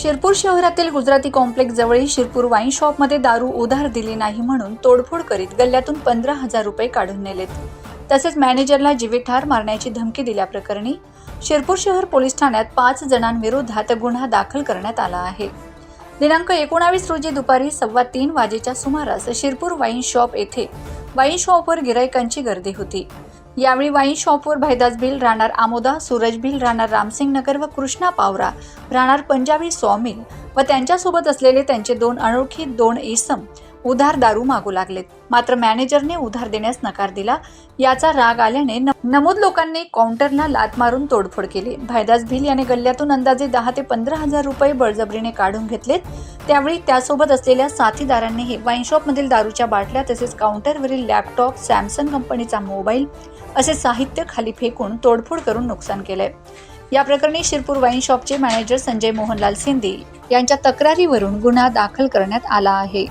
शिरपूर शहरातील गुजराती कॉम्प्लेक्स जवळील शिरपूर वाईन शॉपमध्ये दारू उधार दिली नाही म्हणून तोडफोड करीत गल्ल्यातून पंधरा हजार रुपये काढून नेलेत. तसेच मॅनेजरला जीवितहार मारण्याची धमकी दिल्याप्रकरणी शिरपूर शहर पोलीस ठाण्यात पाच जणांविरोधात गुन्हा दाखल करण्यात आला आहे. दिनांक एकोणावीस रोजी दुपारी सव्वा तीन वाजेच्या सुमारास शिरपूर वाईन शॉप येथे वाईन शॉपवर गिरायकांची गर्दी होती. यावेळी वाईन शॉपवर भैदास भिल राहणार आमोदा सूरज भिल राहणार रामसिंग नगर व कृष्णा पावरा राहणार पंजाबी सॉमिल व त्यांच्यासोबत असलेले त्यांचे दोन अनोळखी दोन इसम उधार दारू मागू लागलेत. मात्र मॅनेजरने उधार देण्यास नकार दिला. याचा राग आल्याने नमूद लोकांनी काउंटरला लात मारून तोडफोड केली. भायदास भिल याने गल्ल्यातून अंदाजे दहा ते पंधरा हजार रुपये बळजबरीने काढून घेतलेत. त्यावेळी त्यासोबत असलेल्या साथीदारांनीही वाईनशॉपमधील दारूच्या बाटल्या तसेच काउंटरवरील लॅपटॉप सॅमसंग कंपनीचा मोबाईल असे साहित्य खाली फेकून तोडफोड करून नुकसान केलंय. या प्रकरणी शिरपूर वाईन शॉपचे मॅनेजर संजय मोहनलाल सिंधी यांच्या तक्रारीवरून गुन्हा दाखल करण्यात आला आहे.